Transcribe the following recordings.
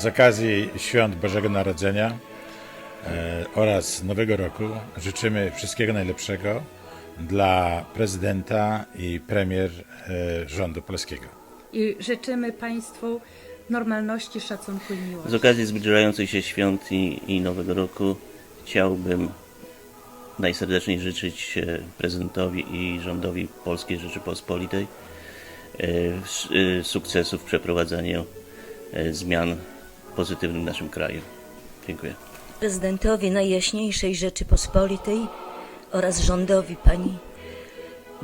Z okazji świąt Bożego Narodzenia e, oraz Nowego Roku życzymy wszystkiego najlepszego dla prezydenta i premier e, rządu polskiego. I życzymy Państwu normalności, szacunku i miłości. Z okazji zbliżających się świąt i, i Nowego Roku chciałbym najserdeczniej życzyć e, prezydentowi i rządowi Polskiej Rzeczypospolitej s- sukcesu w przeprowadzaniu zmian pozytywnych w naszym kraju. Dziękuję. prezydentowi Najjaśniejszej Rzeczypospolitej oraz rządowi pani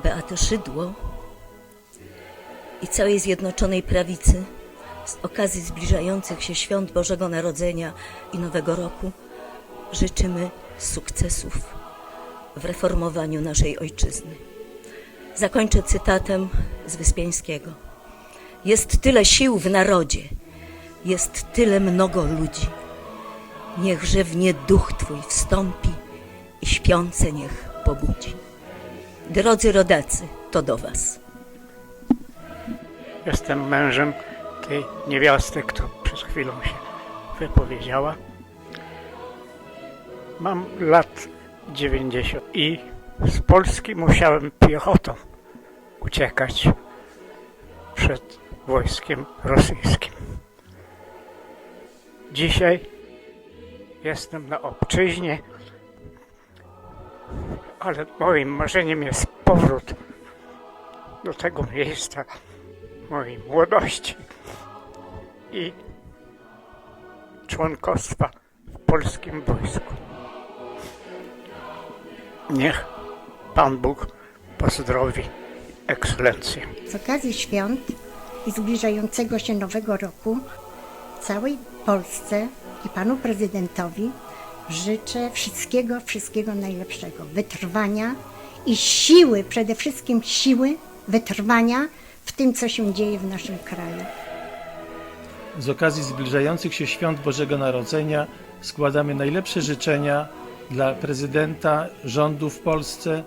Beaty Szydło i całej Zjednoczonej Prawicy z okazji zbliżających się świąt Bożego Narodzenia i Nowego Roku życzymy sukcesów w reformowaniu naszej ojczyzny. Zakończę cytatem z Wyspiańskiego. Jest tyle sił w narodzie, jest tyle mnogo ludzi. Niechże w nie duch Twój wstąpi i śpiące niech pobudzi. Drodzy rodacy, to do Was. Jestem mężem tej niewiasty, która przez chwilę się wypowiedziała. Mam lat 90 i z Polski musiałem piechotą uciekać przed wojskiem rosyjskim. Dzisiaj jestem na obczyźnie, ale moim marzeniem jest powrót do tego miejsca mojej młodości i członkostwa w polskim wojsku. Niech Pan Bóg pozdrowi ekscelencję. Z okazji świąt i zbliżającego się Nowego Roku całej Polsce i panu prezydentowi życzę wszystkiego, wszystkiego najlepszego. Wytrwania i siły, przede wszystkim siły wytrwania w tym, co się dzieje w naszym kraju. Z okazji zbliżających się świąt Bożego Narodzenia składamy najlepsze życzenia dla prezydenta rządu w Polsce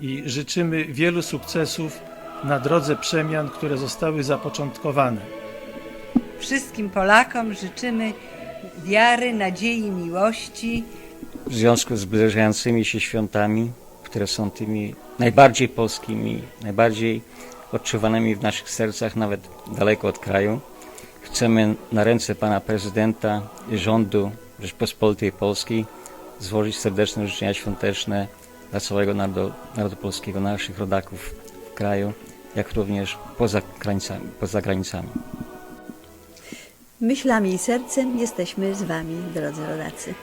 i życzymy wielu sukcesów na drodze przemian, które zostały zapoczątkowane. Wszystkim Polakom życzymy wiary, nadziei, miłości. w związku z zbliżającymi się świątami, które są tymi najbardziej polskimi, najbardziej odczuwanymi w naszych sercach, nawet daleko od kraju. Chcemy na ręce pana prezydenta i rządu Rzeczpospolitej Polskiej złożyć serdeczne życzenia świąteczne dla całego narodu, narodu polskiego, naszych rodaków w kraju, jak również poza granicami. Poza granicami. Myślami i sercem jesteśmy z Wami, drodzy rodacy.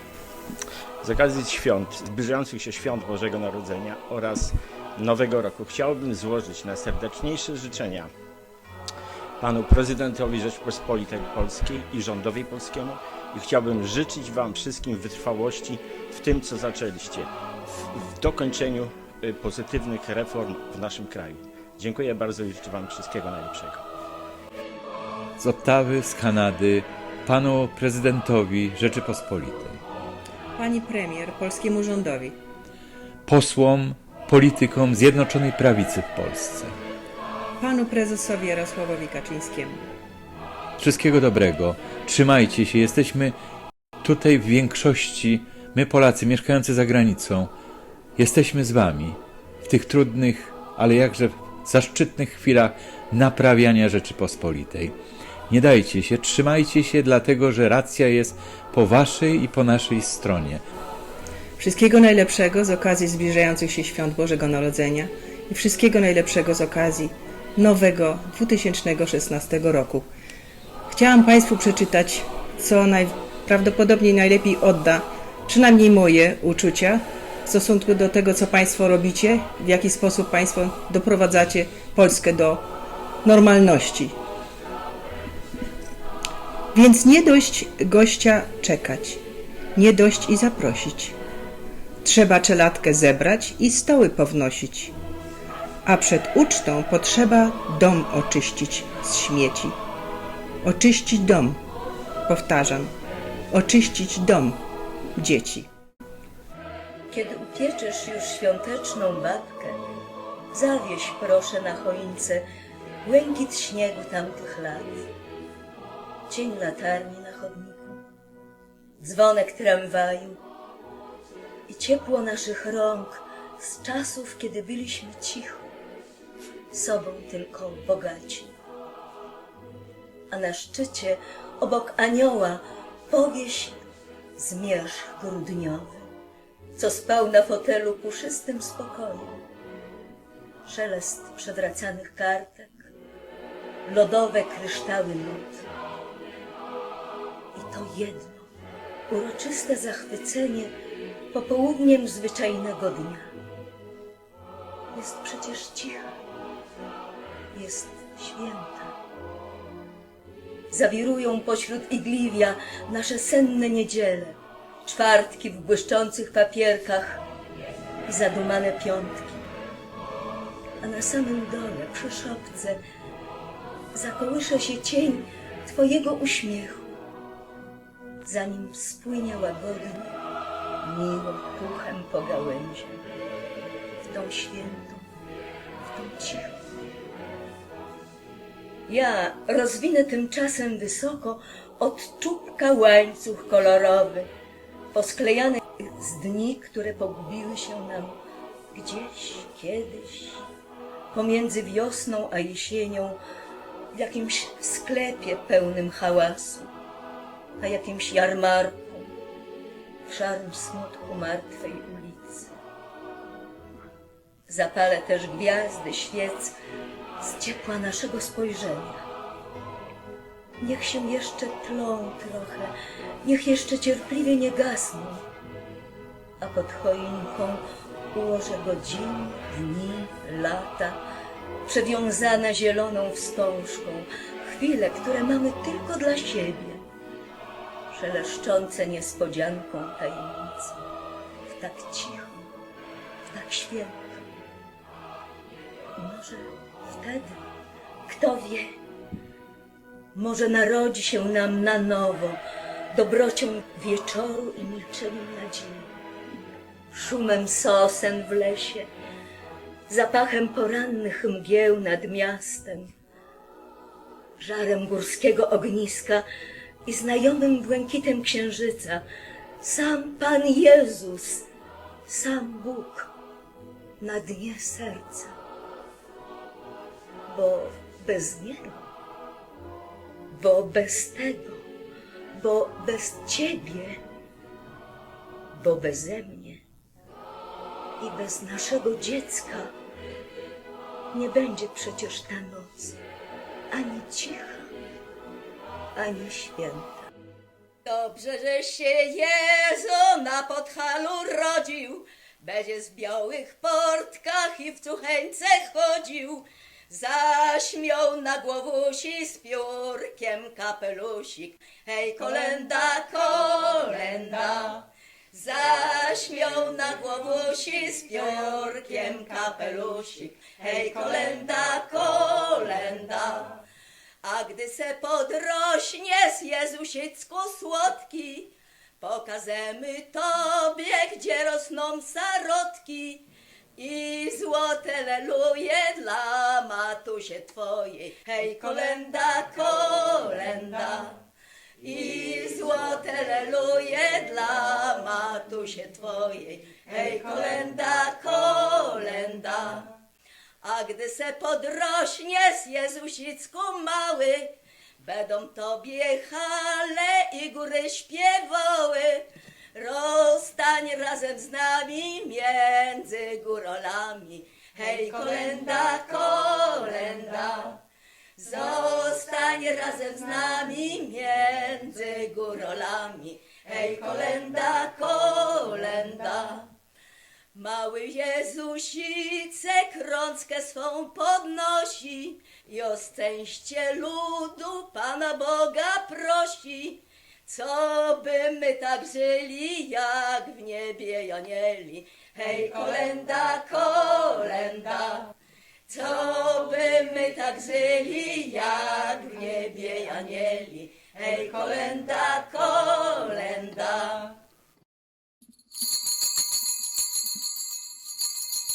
Z okazji świąt, zbliżających się świąt Bożego Narodzenia oraz Nowego Roku chciałbym złożyć najserdeczniejsze życzenia panu prezydentowi Rzeczpospolitej Polskiej i rządowi polskiemu i chciałbym życzyć wam wszystkim wytrwałości w tym, co zaczęliście, w, w dokończeniu y, pozytywnych reform w naszym kraju. Dziękuję bardzo i życzę wam wszystkiego najlepszego. Z Ottawy, z Kanady, panu prezydentowi Rzeczypospolitej, Pani premier, polskiemu rządowi. posłom, politykom Zjednoczonej Prawicy w Polsce. Panu prezesowi Jarosławowi Kaczyńskiemu. Wszystkiego dobrego. Trzymajcie się. Jesteśmy tutaj w większości, my Polacy mieszkający za granicą, jesteśmy z wami w tych trudnych, ale jakże zaszczytnych chwilach naprawiania Rzeczypospolitej. Nie dajcie się, trzymajcie się, dlatego że racja jest po waszej i po naszej stronie. Wszystkiego najlepszego z okazji zbliżających się świąt Bożego Narodzenia i wszystkiego najlepszego z okazji nowego 2016 roku. Chciałam Państwu przeczytać, co najprawdopodobniej najlepiej odda, przynajmniej moje uczucia w stosunku do tego, co Państwo robicie, w jaki sposób Państwo doprowadzacie Polskę do normalności. Więc nie dość gościa czekać, nie dość i zaprosić. Trzeba czeladkę zebrać i stoły pownosić. A przed ucztą potrzeba dom oczyścić z śmieci. Oczyścić dom, powtarzam, oczyścić dom dzieci. Kiedy upieczysz już świąteczną babkę, zawieś proszę na choince błękit śniegu tamtych lat. Cień latarni na chodniku dzwonek tramwaju i ciepło naszych rąk z czasów, kiedy byliśmy cicho, sobą tylko bogaci. A na szczycie, obok anioła, powieść zmierzch grudniowy, co spał na fotelu puszystym spokoju. Szelest przewracanych kartek, lodowe kryształy nut. To jedno, uroczyste zachwycenie popołudniem zwyczajnego dnia. Jest przecież cicha, jest święta. Zawirują pośród igliwia nasze senne niedziele, czwartki w błyszczących papierkach i zadumane piątki. A na samym dole, przy szopce, zakołysze się cień Twojego uśmiechu, zanim spłynie łagodnie, miłym puchem po gałęzi, w tą świętą, w tą cichą. Ja rozwinę tymczasem wysoko od czubka łańcuch kolorowy, posklejany z dni, które pogubiły się nam gdzieś, kiedyś, pomiędzy wiosną a jesienią, w jakimś sklepie pełnym hałasu, a jakimś jarmarku, w szarym smutku martwej ulicy. Zapalę też gwiazdy świec z ciepła naszego spojrzenia. Niech się jeszcze tlą trochę, niech jeszcze cierpliwie nie gasną, a pod choinką ułożę godziny, dni, lata, przewiązane zieloną wstążką, chwile, które mamy tylko dla siebie, szeleszczące niespodzianką tajemnicy, w tak cicho, w tak święto. I może wtedy, kto wie, może narodzi się nam na nowo dobrocią wieczoru i milczeniem nadziei, szumem sosen w lesie, zapachem porannych mgieł nad miastem, żarem górskiego ogniska i znajomym błękitem księżyca, sam Pan Jezus, sam Bóg na dnie serca. Bo bez Niego, bo bez tego, bo bez Ciebie, bo beze mnie i bez naszego dziecka nie będzie przecież ta noc ani cicha, ani święta. Dobrze, że się Jezu na Podhalu rodził, będzie z białych portkach i w cucheńce chodził. Zaśmiał na głowusi z piórkiem kapelusik. Hej, kolenda, kolenda. Zaśmiał na głowusi z piórkiem kapelusik. Hej, kolenda, kolenda. A gdy se podrośnie z Jezusicku słodki, pokażemy Tobie, gdzie rosną sarodki i złote leluje dla matusie Twojej. Hej, kolenda, kolenda. I złote leluje dla matusie Twojej. Hej, kolenda, kolenda. A gdy se podrośnie z Jezusicku mały, będą tobie chale i góry śpiewały. Rozstań razem z nami między górolami. Hej, kolenda, kolenda. Zostań razem z nami między górolami. Hej, kolenda, kolenda. Mały Jezusicek rączkę swą podnosi i o szczęście ludu Pana Boga prosi. Co by my tak żyli, jak w niebie anieli. Hej, kolenda, kolenda. Co by my tak żyli, jak w niebie anieli. Hej, kolenda, kolenda.